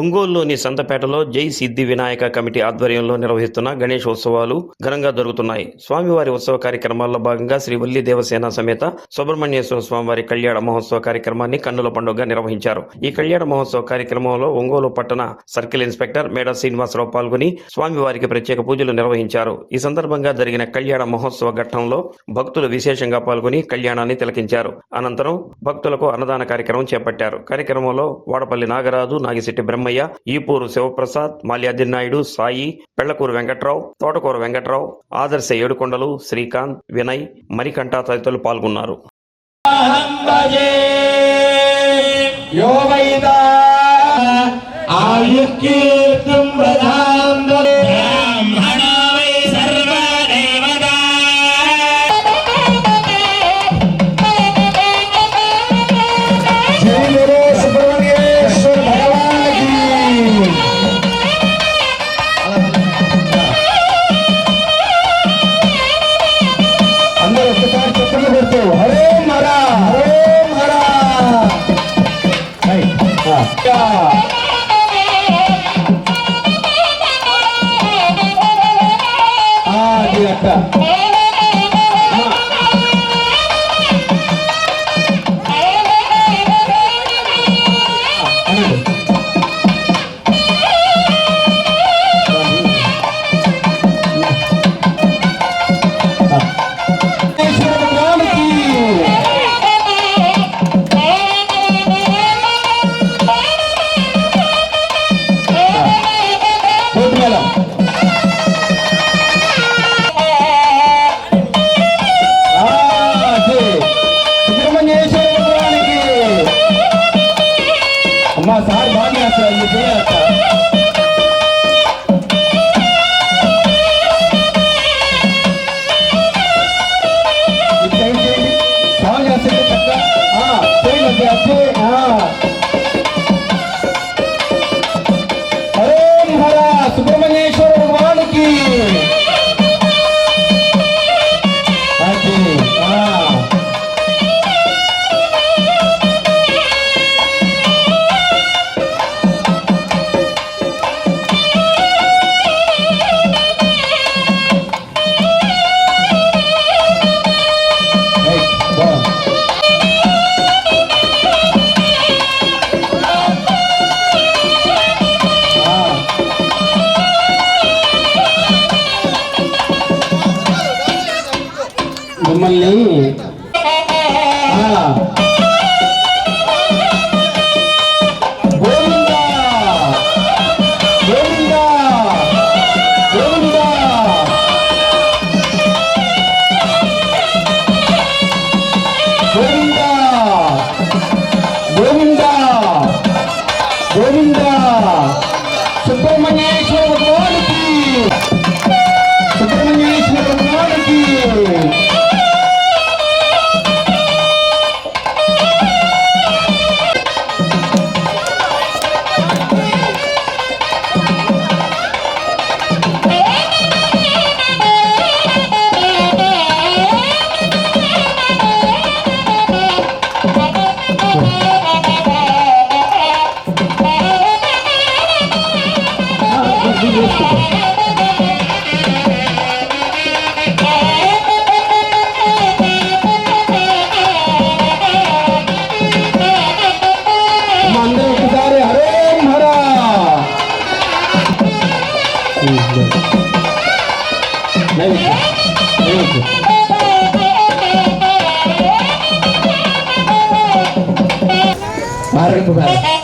ఒంగోలులోని సంతపేటలో జై సిద్ధి వినాయక కమిటీ ఆధ్వర్యంలో నిర్వహిస్తున్న గణేష్ ఉత్సవాలు ఘనంగా జరుగుతున్నాయి. స్వామివారి ఉత్సవ కార్యక్రమాల్లో భాగంగా శ్రీవల్లి దేవసేన సమేత సుబ్రహ్మణ్యేశ్వర స్వామివారి కళ్యాణ మహోత్సవ కార్యక్రమాన్ని కన్నుల పండుగగా నిర్వహించారు. ఈ కళ్యాణ మహోత్సవ కార్యక్రమంలో ఒంగోలు పట్టణ సర్కిల్ ఇన్స్పెక్టర్ మేడ శ్రీనివాసరావు పాల్గొని స్వామివారికి ప్రత్యేక పూజలు నిర్వహించారు. ఈ సందర్భంగా జరిగిన కళ్యాణ మహోత్సవ ఘట్టంలో భక్తులు విశేషంగా పాల్గొని కళ్యాణాన్ని తిలకించారు. అనంతరం భక్తులకు అన్నదాన కార్యక్రమం చేపట్టారు. కార్యక్రమంలో వాడపల్లి నాగరాజు నాగిశెట్టి బ్రహ్మయ్య ఈపూరు శివప్రసాద్ మాల్యాద్రి నాయుడు సాయి పెళ్ళకూరు వెంకట్రావు తోటకూర వెంకట్రావు ఆదర్శ ఏడుకొండలు శ్రీకాంత్ వినయ్ మరికంఠ తదితరులు పాల్గొన్నారు. यो సుబ్రహ్మణ్యేశ్వర భగవానికి. అమ్మా సార్ బాగా చేస్తారు 모른다 모른다 슈퍼맨의 최고 பாருங்க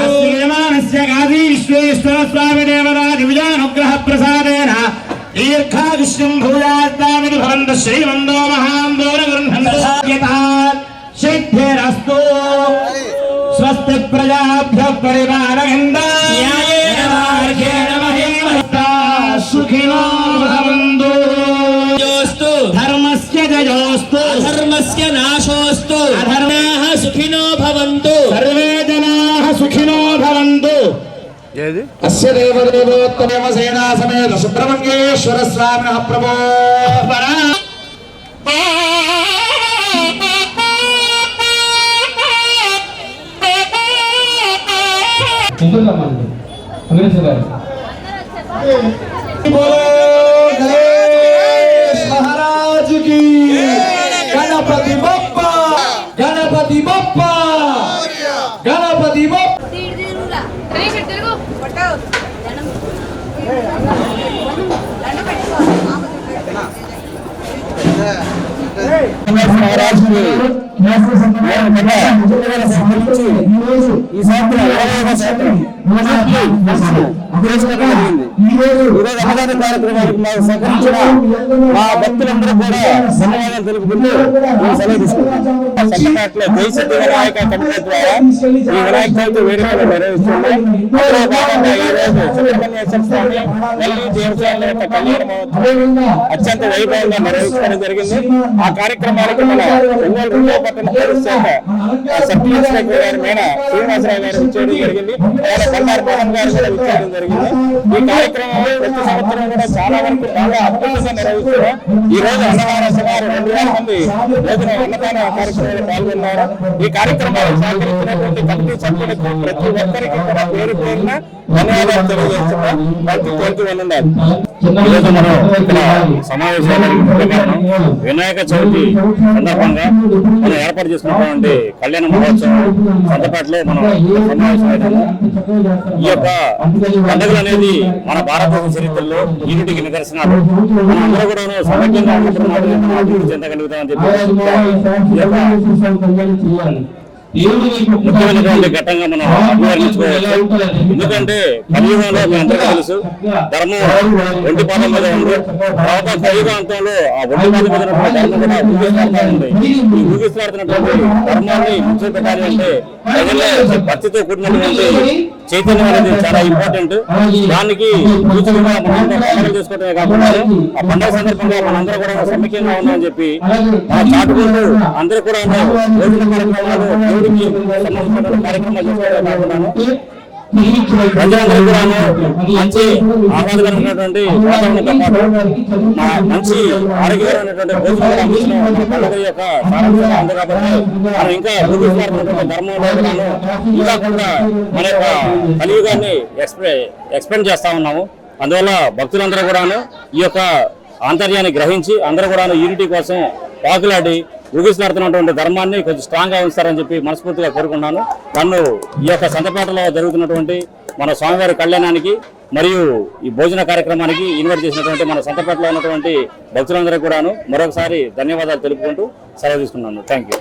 కాశీ విశ్వేశ్వర స్వామి దేవరా దివ్యానుగ్రహ ప్రసాదేన దీర్ఘాయుష్యం భూయాస్తామిని భవంతు శ్రీమందో మహాందో సిద్ధిరస్తు. స్వస్తి ప్రజాభ్య పరిపాలయందా Ganapati Bappa! Ganapati Bappa! ఈ సంవత్సరం ఈరోజు అన్నదాన కార్యక్రమానికి మాకు సహకరించిన మా భక్తులందరూ కూడా ధన్యవాదాలు తెలుపుకుంటూ మేము సెలవు తీసుకుంటాం వినాయక కమిటీ ద్వారా ఈ వినాయక చవితి వేడుకలు అందులో భాగంగా సుబ్రహ్మణ్యేశ్వర స్వామి దేవస్థానం యొక్క కళ్యాణ మహోత్సవం అత్యంత వైభవంగా నిర్వహించడం జరిగింది. ఆ కార్యక్రమానికి మన ఒంగోలు రెండో పట్టణ పోలీస్ శాఖ సబ్ ఇన్స్పెక్టర్ గారి మీద శ్రీనివాసరావు గారు ఇచ్చేయడం జరిగింది. ఆయన బండారు మోహన్ గారు కూడా జరిగింది. ఈ కార్యక్రమం ప్రతి సంవత్సరం కూడా చాలా వరకు బాగా అద్భుతంగా నిర్వహిస్తున్నాం ఈ రోజు అన్నదాన సుమారు రెండు వేల మంది రోజున అన్నదాన కార్యక్రమంలో పాల్గొన్నారు. ఈ కార్యక్రమాలు సహకరించినటువంటి కమిటీ సభ్యులకు ప్రతి ఒక్కరికి కూడా పేరు పేరున ధన్యవాదాలు తెలియజేస్తున్నాం. వాళ్ళకి కోరిక ఉండాలి ఈరోజు మనం ఇక్కడ సమావేశానికి వినాయక చవితి సందర్భంగా మనం ఏర్పాటు చేసుకున్నటువంటి కళ్యాణ మహోత్సవం సంతపేటలో మనం సమావేశం ఈ యొక్క పండుగలు అనేది మన భారతదేశ చరిత్రలో యూనిటీకి నిదర్శనాలు. మనం అందరూ కూడా సమైక్యంగా అభివృద్ధి చెందగలుగుతామని చెప్పి ఈ ముఖ్యమైనటువంటి ఘట్టంగా మనం అభివర్ణించుకోవచ్చు. ఎందుకంటే కలియుగంలో మీ అందరికీ తెలుసు ధర్మం ఒంటి పాదం మీద ఉంది. తర్వాత కలియుగాంతంలో ఆ ఒంటి పాదం మీద ధర్మం కూడా ఉంది. ఈ ధర్మాన్ని ముందు పెట్టాలి అంటే ప్రజల్లో భక్తితో కూడినటువంటి చైతన్యం అనేది చాలా ఇంపార్టెంట్ దానికి పండుగలు చేసుకోవడమే కాకుండా ఆ పండుగ సందర్భంగా మనందరూ కూడా సమైక్యంగా ఉన్నామని చెప్పి ఆ చాటుకుంటూ అందరూ కూడా భోజన కార్యక్రమాలు దేవుడికి సంబంధించిన కార్యక్రమాలు చేసుకోవడమే కాకుండా ప్రజలందరూ మంచి ఆహ్లాదకరమైనటువంటి వాతావరణంతో పాటు మా మంచి ఆరోగ్యకరమైనటువంటి భోజనం మన పండుగ యొక్క సారాంశంగా ఉంది కాబట్టి మనం ఇంకా భూమిస్తున్నటువంటి ధర్మంలో కూడాను ఇంకా కూడా మన యొక్క కలియుగాన్ని ఎక్స్పె ఎక్స్పెండ్ చేస్తా ఉన్నాము. అందువల్ల భక్తులందరూ కూడాను ఈ యొక్క ఆంతర్యాన్ని గ్రహించి అందరూ కూడాను యూనిటీ కోసం పాకులాడి ఊగిసలాడుతున్నటువంటి ధర్మాన్ని కొంచెం స్ట్రాంగ్గా ఉంచుతారని చెప్పి మనస్ఫూర్తిగా కోరుకున్నాను నన్ను ఈ యొక్క సంతపేటలో జరుగుతున్నటువంటి మన స్వామివారి కళ్యాణానికి మరియు ఈ భోజన కార్యక్రమానికి ఇన్వైట్ చేసినటువంటి మన సంతపేటలో ఉన్నటువంటి భక్తులందరికీ కూడాను మరొకసారి ధన్యవాదాలు తెలుపుకుంటూ సెలవు తీసుకున్నాను. Thank you